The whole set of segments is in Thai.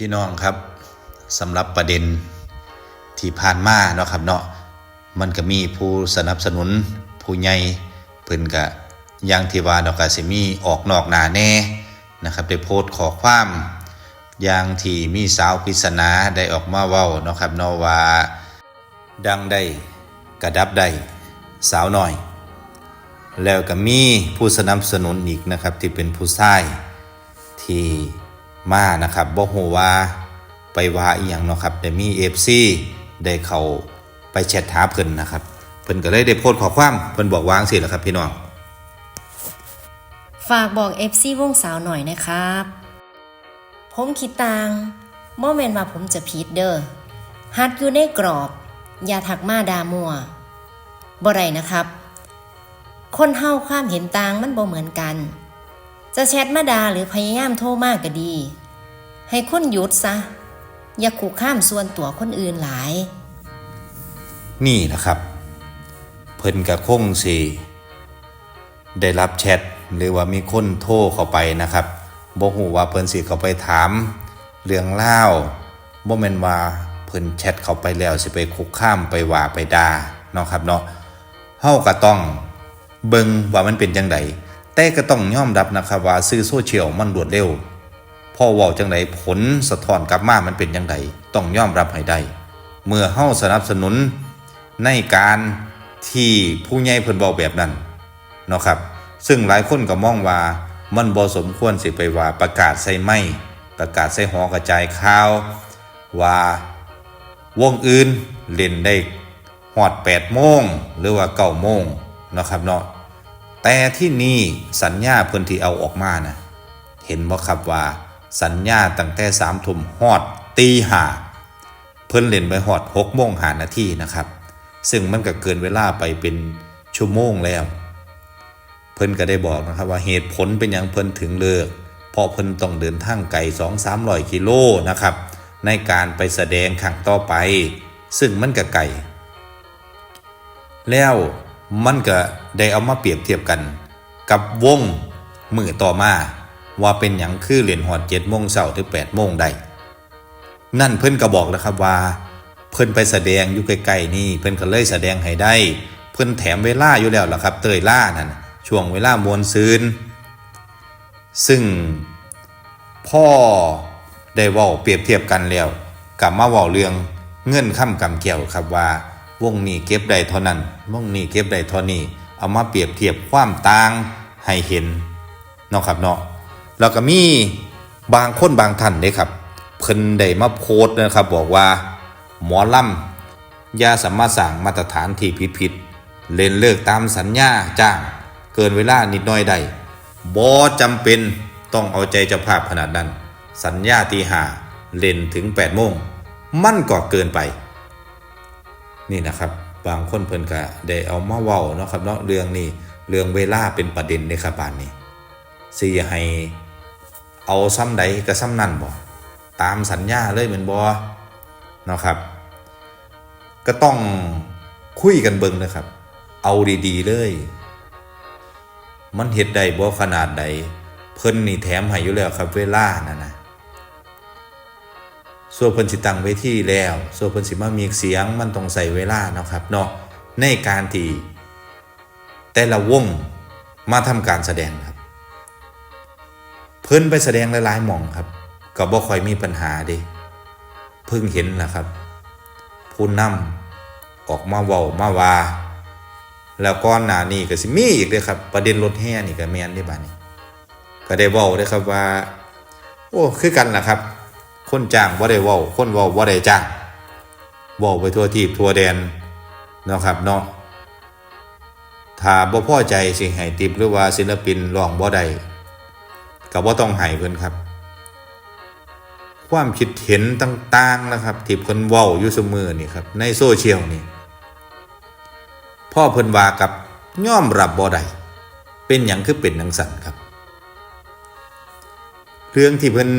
พี่น้องครับสำหรับประเด็นที่ผ่านมาเนาะครับเนาะมันก็มีผู้สนับสนุนผู้ใหญ่เพิ่นก็ย่างที่ว่าดอกกาสิมีออกนอกหนาแน่นะครับได้โพสต์ขอความอย่างที่มีสาวปริศนาได้ออกมาเว้าเนาะครับเนาะว่าดังได้กระดับได้สาวน้อย แล้วก็มีผู้สนับสนุนอีกนะครับที่เป็นผู้ชายที่ มานะครับบ่ฮู้ว่าไปว่าอีหยังเนาะครับแต่มี FC ได้เข้าไปแชทหาเพิ่นนะครับ เพิ่นก็เลยได้โพสต์ขอความเพิ่นบอกวางสิล่ะครับพี่น้อง ฝากบอก FC วงสาวหน่อยนะครับ ผมคิดตังโมเมนว่าผมจะผิดเด้อฮัดอยู่ในกรอบ อย่าถักมาดามัวบ่ไรนะครับ คนเฮาความเห็นต่างมันบ่เหมือนกัน จะแชทมาดาหรือพยายามโทรมากก็ดี ให้คนหยุดซะ อย่าขู่ข้ามส่วนตัวคนอื่นหลาย นี่นะครับ เพิ่นก็คงสิได้รับแชทหรือว่ามีคนโทรเข้าไปนะครับบ่ฮู้ว่าเพิ่นสิเข้าไปถาม เรื่องเล่าบ่แม่นว่าเพิ่นแชทเข้าไปแล้วสิไปคุกคามไปว่าไปด่าเนาะครับเนาะเฮาก็ต้องเบิ่งว่ามันเป็นจังได แต่ก็ต้องยอมรับนะครับว่าสื่อโซเชียลมันรวดเร็วพอว้าจังไดผลสะท้อนกลับมามันเป็นจังไดต้องยอมรับให้ได้ เมื่อเฮาสนับสนุนในการที่ผู้ใหญ่เพิ่นเว้าแบบนั้นเนาะครับซึ่งหลายคนก็มองว่ามันบ่สมควรสิไปว่าประกาศใส่ไม้ประกาศใส่หอกระจายข่าว ว่าวงอื่นเล่นได้ฮอด8โมงหรือว่า9โมงเนาะครับเนาะ แต่ที่นี่สัญญาเพิ่นที่เอาออกมานะเห็นบ่ครับว่า สัญญาตั้งแต่สามทุ่มฮอดตีหาเพิ่นเล่นไปฮอดหกโมงหานาทีนะครับ ซึ่งมันก็เกินเวลาไปเป็นชั่วโมงแล้ว เพิ่นก็ได้บอกนะครับว่าเหตุผลเป็นอย่างเพิ่นถึงเลิกเพราะเพิ่นต้องเดินทางไกล2 3 0 0กิโลนะครับ ในการไปแสดงครั้งต่อไป ซึ่งมันก็ไกลแล้ว มันก็ได้เอามาเปรียบเทียบกัน กับวงมือต่อมาว่าเป็นอย่างคือเหรียญหอดเจ็ดโมงเช้าถึงแปดโมงได้นั่นเพิ่นก็บอกแล้วครับว่า เพิ่นไปแสดงอยู่ใกล้ๆนี่เพิ่นก็เลยแสดงให้ได้ เพิ่นแถมเวลาอยู่แล้วล่ะครับ เตยล่านั่นช่วงเวลามวลซืนซึ่งพ่อได้ว้าเปรียบเทียบกันแล้วกลับมาว้าเรื่องเงื่อนค่ำกำเกี่ยวครับว่า วงนี้เก็บได้เท่านั้นวงนี้เก็บได้เท่านี้ เอามาเปรียบเทียบความต่างให้เห็นเนาะครับเนาะแล้วก็มีบางคนบางท่านเด้ครับ เพิ่นได้มาโพสต์นะครับ บอกว่า หมอลำยาสามมาสั่งมาตรฐานที่ผิดๆเล่นเลิกตามสัญญาจ้าง เกินเวลานิดหน่อยได้บ่จำเป็นต้องเอาใจเจ้าภาพขนาดนั้น สัญญาตีหาเล่นถึง8โมงมันก็เกินไป นี่นะครับบางคนเพิ่นก็ได้เอามาเว้าเนาะครับเนาะเรื่องนี้เรื่องเวลาเป็นประเด็นในครับบานนี้สิให้เอาซ้ำใดก็ซ้ำนั่นบ่ตามสัญญาเลยเหมือนบ่เนาะครับ ก็ต้องคุยกันเบิ่งนะครับ เอาดีๆเลย มันเฮ็ดได้บ่ขนาดใดเพิ่นนี่แถมให้อยู่แล้วครับเวลานั่นนะ ส่วนเพิ่นสิตั้งเวทีแล้วส่วนเพิ่นสิมามีเสียงมันต้องใส่เวลาเนาะครับเนาะในการที่แต่ละวงมาทำการแสดงครับ เพิ่นไปแสดงหลายๆหม่องครับก็บ่ค่อยมีปัญหาเด้เพิ่งเห็นนะครับ ผู้นำออกมาเว้ามาว่าแล้วก่อนหนานี้ก็สิมีอีกเด้อครับ ประเด็นรถแห่นี่ก็แมนเด้บัดนี้ก็ได้เว้าเด้ครับว่า โอ้คือกันล่ะครับ คนจ้างว่าได้ว้าคนว้าว่าได้จ้างว้าไปทั่วทีบทั่วแดนเนาะครับเนาะถ้าบ่พอใจสิให้ติบหรือว่าศิลปินร้องบ่ได้ก็บ่ต้องให้เพิ่นครับ ความคิดเห็นต่างๆนะครับที่เพิ่นเว้าอยู่เสมอนี่ครับในโซเชียลนี่พ่อเพิ่นว่ากับย่อมรับบ่ได้เป็นหยังคือเป็นจังซั่นครับ เรื่องที่เพิ่น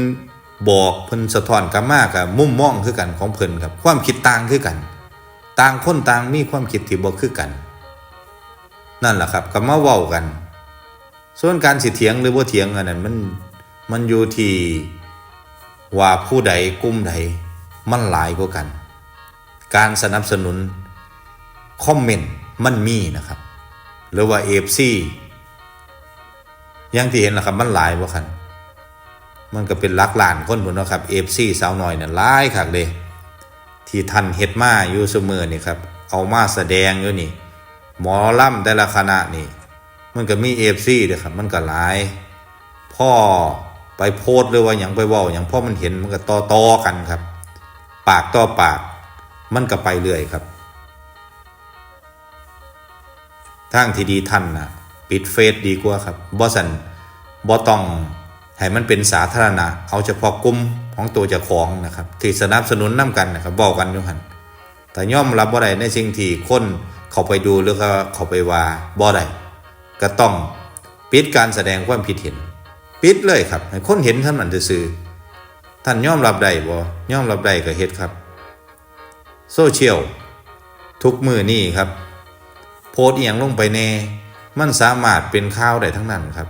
บอกเพิ่นสะท้อนกลับมากับมุมมองคือกันของเพิ่นครับความคิดต่างคือกัน ต่างคนต่างมีความคิดที่บ่คือกัน นั่นแหละครับก็มาเว้ากัน ส่วนการสิเถียงหรือบ่เถียงอันนั้นมันมันอยู่ที่ว่าผู้ใดกลุ่มใดมันหลายกว่ากัน การสนับสนุนคอมเมนต์มันมีนะครับ หรือว่าเอฟซีอย่างที่เห็นนะครับมันหลายบ่คัน มันก็เป็นลักล้านคนพุ่นะครับเอฟซีสาวน้อยเนี่ยหลายคักเด้ที่ท่านเฮ็ดมาอยู่เสมอนี่ครับเอามาแสดงอยู่นี่ หมอล่ำแต่ละคณะนี่ มันก็มีเอฟซีเด้ครับ มันก็หลาย พ่อไปโพสต์หรือว่าอย่างไปเว่าอย่างพ่อมันเห็นมันก็ต่อต่อกันครับ ปากต่อปาก มันก็ไปเรื่อยครับทางที่ดีท่านนะปิดเฟซดีกว่าครับบอสันบอต้อง ให้มันเป็นสาธารณะ เอาเฉพาะกลุ่มของตัวเจ้าของนะครับ ที่สนับสนุนน้ากันนะครับบอกกันอยู่หันแต่ย่อมรับบ่ได้ในสิ่งที่คนเขาไปดูหรือก็เขาไปว่าบ่ได้ก็ต้องปิดการแสดงความคิดเห็น ปิดเลยครับให้คนเห็นท่านมันจะซื่อท่านย่อมรับได้บ่ย่อมรับได้ก็เฮ็ดครับ โซเชียลทุกมือนี่ครับ โพสต์อหย่างลงไปแน่ มันสามารถเป็นข่าวได้ทั้งนั้นครับ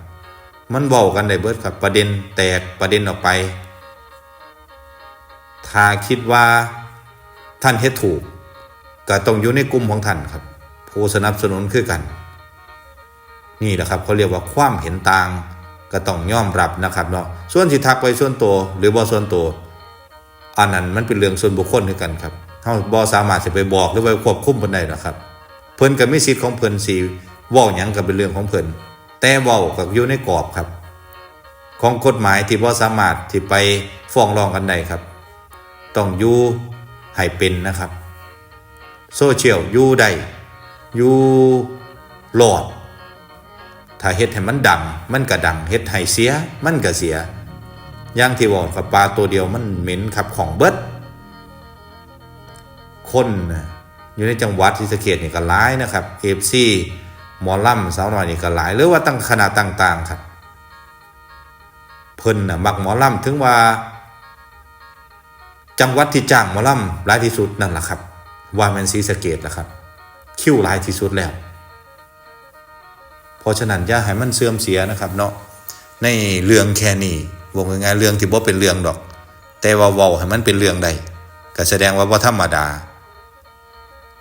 มันเว้ากันได้เบิดครับประเด็นแตกประเด็นออกไป ถ้าคิดว่าท่านเฮ็ดถูก ก็ต้องอยู่ในกลุ่มของท่านครับ ผู้สนับสนุนคือกัน นี่แหละครับเขาเรียกว่าความเห็นต่าง ก็ต้องยอมรับนะครับเนาะส่วนสิทักไปส่วนตัวหรือบ่ส่วนตัวอันนั้นมันเป็นเรื่องส่วนบุคคลด้วยกันครับเฮาบ่สามารถจะไปบอกหรือไปควบคุมเพิ่นได้หรอกครับ เพิ่นก็มีสิทธิ์ของเพิ่นสิเว้าหยังก็เป็นเรื่องของเพิ่น แต่เว้าก็อยู่ในกรอบครับ ของกฎหมายที่บ่สามารถที่ไปฟ้องร้องกันได้ครับ ต้องอยู่ให้เป็นนะครับ โซเชียลอยู่ได้อยู่รอด ถ้าเฮ็ดให้มันดัง มันก็ดังเฮ็ดให้เสีย มันก็เสียอย่างที่บอกกับปลาตัวเดียวมันเหม็นขับของเบิดคนน่ะอยู่ในจังหวัดศรีสะเกษนี่ก็หลายนะครับเอฟซี หมอล่ำสาวน้อยนี่ก็หลายหรือว่าตั้งคณะต่าง ๆ ครับ เพิ่นน่ะมักหมอล่ำถึงว่า จังหวัดที่จ้างหมอล่ำหลายที่สุดนั่นแหละครับ ว่าแมันศรีสเกษล่ะครับ คิวหลายที่สุดแล้ว เพราะฉะนั้นอย่าให้มันเสื่อมเสียนะครับ เนาะในเรื่องแค่นี้วงง่ายๆเรื่องที่บ่เป็นเรื่องดอก แต่ว่าเว้าให้มันเป็นเรื่องใดก็แสดงว่าบ่ธรรมดา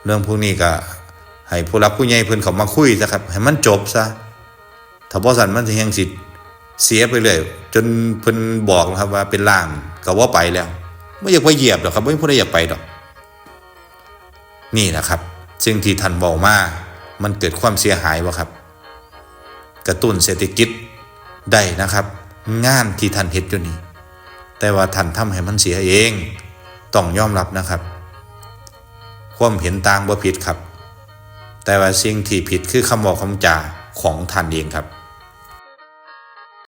เรื่องพวกนี้ก็ ให้ผู้รักผู้ใหญ่เพิ่นเขามาคุยซะครับ ให้มันจบซะถ้าบ่ซั่นมันสิแฮงสิเสียไปเรื่อยจนเพิ่นบอกนะครับว่าเป็นล่างก็ว่าไปแล้วบ่อยากไปเหยียบดอกครับบ่มีผู้ใดอยากไปดอก นี่นะครับสิ่งที่ท่านเว้ามามันเกิดความเสียหายบ่ครับ กระตุ้นเศรษฐกิจได้นะครับ งานที่ท่านเฮ็ดอยู่นี่แต่ว่าท่านทำให้มันเสียเอง ต้องยอมรับนะครับ ความเห็นต่างบ่ผิดครับ แต่ว่าสิ่งที่ผิดคือคำบอกคำจาของท่านเองครับ